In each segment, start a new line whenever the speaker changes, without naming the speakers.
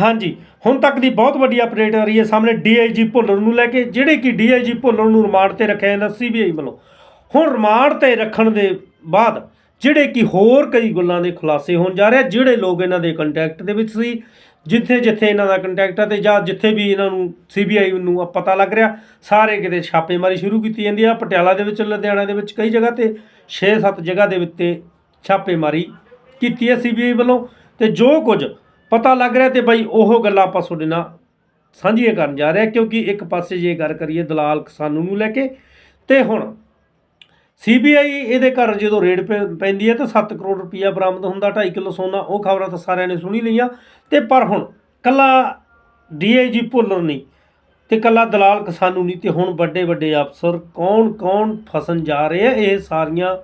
ਹਾਂਜੀ, ਹੁਣ ਤੱਕ ਦੀ ਬਹੁਤ ਵੱਡੀ ਅਪਡੇਟ ਆ ਰਹੀ ਹੈ ਸਾਹਮਣੇ ਡੀਆਈਜੀ ਭੁੱਲਰ ਨੂੰ ਲੈ ਕੇ, ਜਿਹੜੇ ਕਿ ਡੀਆਈਜੀ ਭੁੱਲਰ ਨੂੰ ਰਿਮਾਂਡ ਤੇ ਰੱਖਿਆ ਜਾਂਦਾ ਸੀਬੀਆਈ ਵੱਲੋਂ। ਹੁਣ ਰਿਮਾਂਡ ਤੇ ਰੱਖਣ ਦੇ ਬਾਅਦ ਜਿਹੜੇ ਕਿ ਹੋਰ ਕਈ ਗੱਲਾਂ ਦੇ ਖੁਲਾਸੇ ਹੋਣ ਜਾ ਰਹੇ ਜਿਹੜੇ ਲੋਕ ਇਹਨਾਂ ਦੇ ਕੰਟੈਕਟ ਦੇ ਵਿੱਚ ਸੀ, ਜਿੱਥੇ ਜਿੱਥੇ ਇਹਨਾਂ ਦਾ ਕੰਟੈਕਟ ਹੈ ਤੇ ਜਾਂ ਜਿੱਥੇ ਵੀ ਇਹਨਾਂ ਨੂੰ ਸੀਬੀਆਈ ਨੂੰ ਪਤਾ ਲੱਗ ਰਿਹਾ, ਸਾਰੇ ਕਿਤੇ ਛਾਪੇਮਾਰੀ ਸ਼ੁਰੂ ਕੀਤੀ ਜਾਂਦੀ ਆ। ਪਟਿਆਲਾ ਦੇ ਵਿੱਚ, ਲੁਧਿਆਣਾ ਦੇ ਵਿੱਚ ਕਈ ਜਗ੍ਹਾ ਤੇ 6-7 ਜਗ੍ਹਾ ਦੇ ਉੱਤੇ ਛਾਪੇਮਾਰੀ ਕੀਤੀ ਹੈ ਸੀਬੀਆਈ ਵੱਲੋਂ। ਤੇ ਜੋ ਕੁਝ ਪਤਾ ਲੱਗ ਰਿਹਾ ਤੇ ਬਈ ਉਹ ਗੱਲਾਂ ਆਪਾਂ ਤੁਹਾਡੇ ਨਾਲ ਸਾਂਝੀਆਂ ਕਰਨ ਜਾ ਰਹੇ ਹਾਂ, ਕਿਉਂਕਿ ਇੱਕ ਪਾਸੇ ਜੇ ਗੱਲ ਕਰੀਏ ਦਲਾਲ ਕਿਸਾਨੂ ਨੂੰ ਲੈ ਕੇ, ਤੇ ਹੁਣ ਸੀਬੀਆਈ ਇਹਦੇ ਘਰ ਜਦੋਂ ਰੇਡ ਪੈ- ਪੈਂਦੀ ਹੈ ਤਾਂ 7 ਕਰੋੜ ਰੁਪਈਆ ਬਰਾਮਦ ਹੁੰਦਾ 2.5 ਕਿਲੋ ਸੋਨਾ, ਉਹ ਖਬਰਾਂ ਤਾਂ ਸਾਰਿਆਂ ਨੇ ਸੁਣੀ ਲਈਆਂ। ਤੇ ਪਰ ਹੁਣ ਕੱਲਾ ਡੀਆਈਜੀ ਭੁੱਲਰ ਨਹੀਂ ਤੇ ਕੱਲਾ ਦਲਾਲ ਕਿਸਾਨੂ ਨਹੀਂ, ਤੇ ਹੁਣ ਵੱਡੇ ਵੱਡੇ ਅਫਸਰ ਕੌਣ ਕੌਣ ਫਸਣ ਜਾ ਰਹੇ ਆ, ਇਹ ਸਾਰੀਆਂ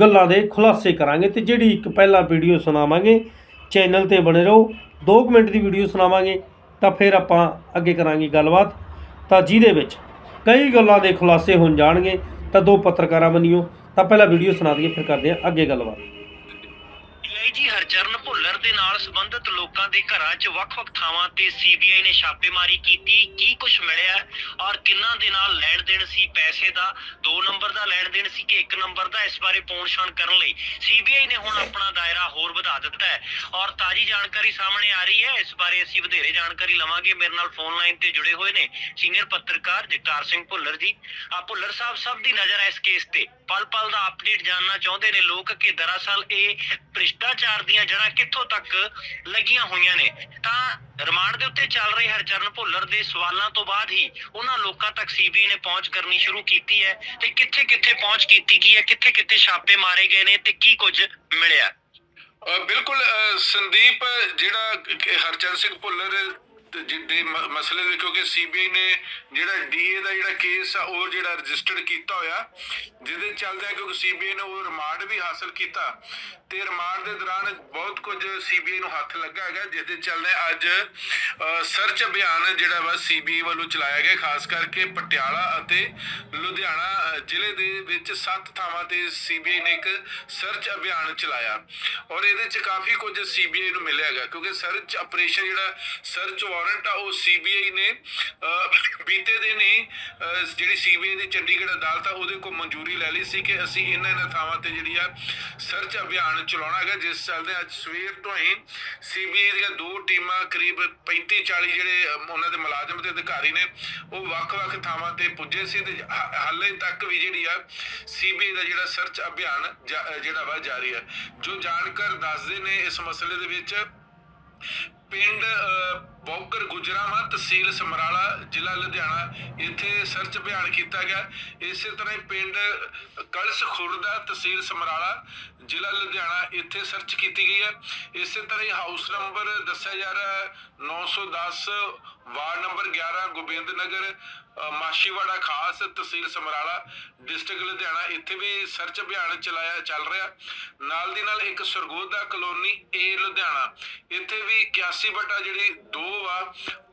ਗੱਲਾਂ ਦੇ ਖੁਲਾਸੇ ਕਰਾਂਗੇ ਤੇ ਜਿਹੜੀ ਇੱਕ ਪਹਿਲਾ ਵੀਡੀਓ ਸੁਣਾਵਾਂਗੇ, ਚੈਨਲ ਤੇ ਬਣੇ ਰਹੋ। 2 ਮਿੰਟ ਦੀ ਵੀਡੀਓ ਸੁਣਾਵਾਂਗੇ, ਤਾਂ ਫਿਰ ਆਪਾਂ ਅੱਗੇ ਕਰਾਂਗੇ ਗੱਲਬਾਤ। ਤਾਂ ਜਿਹਦੇ ਵਿੱਚ ਕਈ ਗੱਲਾਂ ਦੇ ਖੁਲਾਸੇ ਹੋਣ ਜਾਣਗੇ, ਤਾਂ ਦੋ ਪੱਤਰਕਾਰਾਂ ਬਣੀਓ। ਤਾਂ ਪਹਿਲਾਂ ਵੀਡੀਓ ਸੁਣਾ ਦਈਏ, ਫਿਰ ਕਰਦੇ ਹਾਂ ਅੱਗੇ ਗੱਲਬਾਤ।
ਹਰਚਰਨ ਭੁੱਲਰ ਦੇ ਨਾਲ ਸੰਬੰਧਿਤ ਲੋਕਾਂ ਦੇ ਘਰਾਂ 'ਚ ਵੱਖ-ਵੱਖ ਥਾਵਾਂ ਤੇ ਸੀਬੀਆਈ ਨੇ ਛਾਪੇਮਾਰੀ ਕੀਤੀ। ਕੀ ਕੁਝ ਮਿਲਿਆ? ਔਰ ਕਿੰਨਾਂ ਦੇ ਨਾਲ ਲੈਣ ਦੇਣ ਸੀ? ਪੈਸੇ ਦਾ 2 ਨੰਬਰ ਦਾ ਲੈਣ ਦੇਣ ਸੀ ਕਿ 1 ਨੰਬਰ ਦਾ? ਇਸ ਬਾਰੇ ਪੌਣਛਾਣ ਕਰਨ ਲਈ ਸੀਬੀਆਈ ਨੇ ਹੁਣ ਆਪਣਾ ਦਾਇਰਾ ਹੋਰ ਵਧਾ ਦਿੱਤਾ ਹੈ। ਔਰ ਤਾਜੀ ਜਾਣਕਾਰੀ ਸਾਹਮਣੇ ਆ ਰਹੀ ਹੈ। ਇਸ ਬਾਰੇ ਅਸੀਂ ਵਧੇਰੇ ਜਾਣਕਾਰੀ ਲਵਾਂਗੇ। ਮੇਰੇ ਨਾਲ ਫੋਨ ਲਾਈਨ ਤੇ ਜੁੜੇ ਹੋਏ ਨੇ ਸੀਨੀਅਰ ਪੱਤਰਕਾਰ ਜਗਤਾਰ ਸਿੰਘ ਭੁੱਲਰ ਜੀ। ਆ ਭੁੱਲਰ ਸਾਹਿਬ, ਸਭ ਦੀ ਨਜ਼ਰ ਹੈ ਇਸ ਕੇਸ ਤੇ। ਪਲ ਪਲ ਦਾ ਅਪਡੇਟ ਜਾਨਣਾ ਚਾਹੁੰਦੇ ਨੇ ਲੋਕ ਕਿ ਦਰਅਸਲ ਇਹ ਭ੍ਰਿਸ਼ਟਾਚਾਰ ਦੀਆਂ ਜੜ੍ਹਾਂ ਕਿੱਥੋਂ ਤੱਕ ਲੱਗੀਆਂ ਹੋਈਆਂ ਨੇ? ਤਾਂ ਰਿਮਾਂਡ ਦੇ ਉੱਤੇ ਚੱਲ ਰਹੇ ਹਰਚਰਨ ਭੁੱਲਰ ਦੇ ਸਵਾਲਾਂ ਤੋਂ ਬਾਅਦ ਹੀ ਉਹਨਾਂ ਲੋਕਾਂ ਤੱਕ ਸੀਬੀਆਈ ਨੇ ਪਹੁੰਚ ਕਰਨੀ ਸ਼ੁਰੂ ਕੀਤੀ ਹੈ ਤੇ ਕਿੱਥੇ ਕਿੱਥੇ ਪਹੁੰਚ ਕੀਤੀ ਗਈ ਹੈ ਕਿੱਥੇ ਕਿੱਥੇ ਛਾਪੇ ਮਾਰੇ ਗਏ ਨੇ ਤੇ ਕੀ ਕੁਝ ਮਿਲਿਆ?
ਬਿਲਕੁਲ ਸੰਦੀਪ ਜਿਹੜਾ ਹਰਚਰਨ ਸਿੰਘ ਭੁੱਲਰ ਤੇ ਜਿਹੜੇ ਮਸਲੇ ਦੇ ਕਿਉਂਕਿ ਸੀਬੀਆਈ ਨੇ ਜਿਹੜਾ ਡੀਏ ਦਾ ਜਿਹੜਾ ਕੇਸ ਆ ਉਹ ਜਿਹੜਾ ਰਜਿਸਟਰਡ ਕੀਤਾ ਹੋਇਆ ਜਿਹਦੇ ਚੱਲਦਿਆਂ ਕਿਉਂਕਿ ਸੀਬੀਆਈ ਨੇ ਉਹ ਰਿਮਾਂਡ ਵੀ ਹਾਸਲ ਕੀਤਾ। ਤੇ ਰਿਮਾਂਡ ਦੇ ਦੌਰਾਨ ਬਹੁਤ ਕੁਝ ਸੀਬੀਆਈ ਨੂੰ ਹੱਥ ਲੱਗਾ ਹੈਗਾ ਜਿਸ ਦੇ ਅੱਜ ਸਰਚ ਅਭਿਆਨ ਜਿਹੜਾ ਵਾ ਸੀਬੀਆਈ ਵੱਲੋਂ ਚਲਾਇਆ ਗਿਆ ਖਾਸ ਕਰਕੇ ਪਟਿਆਲਾ ਅਤੇ ਲੁਧਿਆਣਾ ਅ, ਜ਼ਿਲ੍ਹੇ ਦੇ ਵਿੱਚ ਸੱਤ ਥਾਵਾਂ ਤੇ ਸੀਬੀਆਈ ਨੇ ਇੱਕ ਸਰਚ ਅਭਿਆਨ ਚਲਾਇਆ। ਔਰ ਇਹਦੇ ਚ ਕਾਫੀ ਕੁਝ ਸੀਬੀਆਈ ਨੂੰ ਮਿਲਿਆ ਹੈਗਾ ਕਿਉਂਕਿ ਸਰਚ ਆਪਰੇਸ਼ਨ ਜਿਹੜਾ ਸਰਚ ਵਾਰੰਟ ਆ, ਉਹ ਸੀਬੀਆਈ ਨੇ ਬੀਤੇ ਦਿਨ ਹੀ ਜਿਹੜੀ ਸੀਬੀਆਈ ਦੀ ਚੰਡੀਗੜ੍ਹ ਅਦਾਲਤ ਆ, ਉਹਦੇ ਕੋਲ ਮਨਜ਼ੂਰੀ ਲੈ ਲਈ ਸੀ ਕਿ ਅਸੀਂ ਇਹਨਾਂ ਇਹਨਾਂ ਥਾਵਾਂ ਤੇ ਜਿਹੜੀ ਆ ਸਰਚ ਅਭਿਆਨ ਚਲਾਉਣਾ ਹੈਗਾ, ਜਿਸ ਚੱਲਦੇ ਅੱਜ ਸਵੇਰ ਤੋਂ ਹੀ ਸੀਬੀਆਈ ਦੀਆਂ ਦੋ ਟੀਮਾਂ ਕਰੀਬ 35 40 ਜਿਹੜੇ ਉਹਨਾਂ ਦੇ ਮੁਲਾਜ਼ਮ ਤੇ ਅਧਿਕਾਰੀ ਨੇ, ਉਹ ਵੱਖ-ਵੱਖ ਥਾਵਾਂ ਤੇ ਪੁੱਜੇ ਸੀ ਤੇ ਹਾਲੇ ਤੱਕ ਵੀ ਜਿਹੜੀ ਆ ਸੀਬੀਆਈ ਦਾ ਜਿਹੜਾ ਸਰਚ ਅਭਿਆਨ ਜਿਹੜਾ ਵਾ ਜਾਰੀ ਹੈ ਜੋ ਜਾਣਕਾਰ ਦੱਸਦੇ ਨੇ ਇਸ ਮਸਲੇ ਦੇ ਵਿੱਚ, ਪਿੰਡ ਤਹਿਸੀਲ ਸਮਰਾਲਾ, ਜ਼ਿਲ੍ਹਾ ਲੁਧਿਆਣਾ। ਇੱਥੇ ਸਰਚ ਅਭਿਆਨ ਕੀਤਾ ਗਿਆ। ਇਸੇ ਤਰ੍ਹਾਂ ਹੀ ਪਿੰਡ ਕਲਸ ਖੁਰਦਾ ਤਹਿਸੀਲ ਸਮਰਾਲਾ, ਜ਼ਿਲ੍ਹਾ ਲੁਧਿਆਣਾ, ਇੱਥੇ ਸਰਚ ਕੀਤੀ ਗਈ ਹੈ। ਇਸੇ ਤਰ੍ਹਾਂ ਹੀ ਹਾਊਸ ਨੰਬਰ ਦੱਸਿਆ ਜਾ ਰਿਹਾ ਹੈ 910 ਵਾਰਡ ਨੰਬਰ 11 ਗੋਬਿੰਦ ਨਗਰ ਮਾਸ਼ੀਵਾੜਾ ਖਾਸ ਤਹਿਸੀਲ ਸਮਰਾਲਾ, ਡਿਸਟ੍ਰਿਕਟ ਲੁਧਿਆਣਾ। ਇੱਥੇ ਵੀ ਸਰਚ ਅਭਿਆਨ ਚਲਾਇਆ, ਚੱਲ ਰਿਹਾ। ਨਾਲ ਦੀ ਨਾਲ ਇੱਕ ਸਰਗੋਦਾ ਕਲੋਨੀ ਏ ਲੁਧਿਆਣਾ। ਇੱਥੇ ਵੀ 81 ਬਟਾ ਜਿਹੜੀ 2 ਆ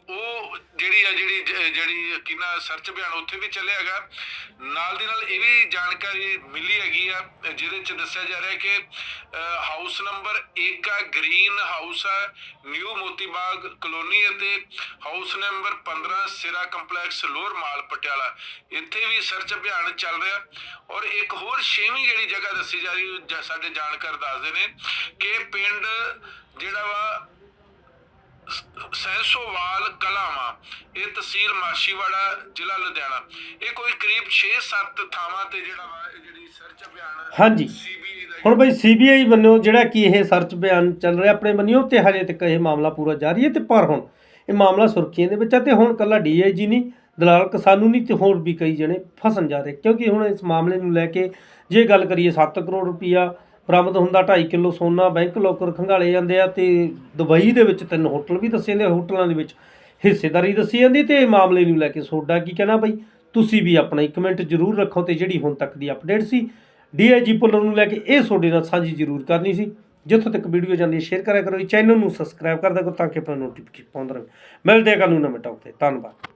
ਉਹ ਜਿਹੜੀ ਆ, ਜਿਹੜੀ ਜਿਹੜੀ ਕਿਨਾ ਸਰਚ ਅਭਿਆਨ ਉੱਥੇ ਵੀ ਚੱਲਿਆ ਹੈਗਾ। ਨਾਲ ਦੀ ਨਾਲ ਇਹ ਵੀ ਜਾਣਕਾਰੀ ਮਿਲੀ ਹੈਗੀ ਆ, ਜਿਹਦੇ ਚ ਦੱਸਿਆ ਜਾ ਰਿਹਾ ਕਿ ਹਾਊਸ ਨੰਬਰ 1 ਆ ਗ੍ਰੀਨ ਹਾਊਸ ਆ ਨਿਊ ਮੋਤੀ ਕਲੋਨੀ ਅਤੇ ਹਾਊਸ ਨੰਬਰ 15 ਸਿਰਾ ਕੰਪਲੈਕਸ ਲੋਅਰ ਮਾਲ ਪਟਿਆਲਾ। ਇੱਥੇ ਵੀ ਸਰਚ ਅਭਿਆਨ ਚੱਲ ਰਿਹਾ। ਔਰ ਇੱਕ ਹੋਰ ਛੇਵੀਂ ਜਿਹੜੀ ਜਗ੍ਹਾ ਦੱਸੀ ਜਾ ਰਹੀ ਸਾਡੇ ਜਾਣਕਾਰ ਦੱਸਦੇ ਨੇ ਕਿ ਪਿੰਡ ਜਿਹੜਾ ਵਾ ਸੈਂਸੋਵਾਲ ਕਲਾਵਾ ਇਹ ਤਹਿਸੀਲ ਮਾਸ਼ੀਵਾੜਾ ਜ਼ਿਲ੍ਹਾ ਲੁਧਿਆਣਾ ਇਹ ਕੋਈ ਕਰੀਬ 6-7 ਥਾਵਾਂ ਤੇ ਜਿਹੜਾ ਜਿਹੜੀ ਸਰਚ ਅਭਿਆਨ
ਹਾਂਜੀ। ਹੁਣ ਬਈ ਸੀਬੀਆਈ ਵੱਲੋਂ ਜਿਹੜਾ ਕਿ ਇਹ ਸਰਚ ਬਿਆਨ ਚੱਲ ਰਿਹਾ ਆਪਣੇ ਬੰਨਿਓ ਤੇ ਹਜੇ ਤੱਕ ਇਹ ਮਾਮਲਾ ਪੂਰਾ ਜਾਰੀ ਹੈ ਤੇ ਪਰ ਹੁਣ ਇਹ ਮਾਮਲਾ ਸੁਰਖੀਆਂ ਦੇ ਵਿੱਚ ਹੈ ਤੇ ਹੁਣ ਕੱਲਾ ਡੀਆਈਜੀ ਨਹੀਂ ਦਲਾਲ ਕਿਸਾਨੂ ਨਹੀਂ ਤੇ ਹੋਰ ਵੀ ਕਈ ਜਣੇ ਫਸਣ ਜਾ ਰਹੇ ਕਿਉਂਕਿ ਹੁਣ ਇਸ ਮਾਮਲੇ ਨੂੰ ਲੈ ਕੇ ਜੇ ਗੱਲ ਕਰੀਏ 7 ਕਰੋੜ ਰੁਪਈਆ ਬਰਾਮਦ ਹੁੰਦਾ 2.5 ਕਿਲੋ ਸੋਨਾ ਬੈਂਕ ਲੋਕਰ ਖੰਗਾਲੇ ਜਾਂਦੇ ਆ ਤੇ ਦੁਬਈ ਦੇ ਵਿੱਚ ਤਿੰਨ ਹੋਟਲ ਵੀ ਦੱਸੇ ਜਾਂਦੇ ਆ, ਹੋਟਲਾਂ ਦੇ ਵਿੱਚ ਹਿੱਸੇਦਾਰੀ ਦੱਸੀ ਜਾਂਦੀ ਤੇ ਮਾਮਲੇ ਨੂੰ ਲੈ ਕੇ ਤੁਹਾਡਾ ਕੀ ਕਹਿਣਾ ਬਈ? ਤੁਸੀਂ ਵੀ ਆਪਣਾ ਇੱਕ ਮਿੰਟ ਜ਼ਰੂਰ ਰੱਖੋ ਤੇ ਜਿਹੜੀ ਹੁਣ ਤੱਕ ਦੀ ਅਪਡੇਟ ਸੀ ਡੀਆਈਜੀ ਪੁੱਲਰ ਨੂੰ ਲੈ ਕੇ ਇਹ ਤੁਹਾਡੇ ਨਾਲ ਸਾਂਝੀ ਜ਼ਰੂਰ ਕਰਨੀ ਸੀ। ਜਿੱਥੋਂ ਤੱਕ ਵੀਡੀਓ ਜਾਂਦੀ ਹੈ ਸ਼ੇਅਰ ਕਰਿਆ ਕਰੋ ਚੈਨਲ ਨੂੰ ਸਬਸਕ੍ਰਾਈਬ ਕਰਦਾ ਕਰੋ ਤਾਂ ਕਿ ਆਪਣਾ ਨੋਟੀਫਿਕੇਸ਼ਨ ਪਾਉਂਦਾ ਰਹੇ। ਮਿਲਦੇ ਆ ਕੱਲ੍ਹ ਨੂੰ ਨਵੇਂ ਟੌਪ ਧੰਨਵਾਦ।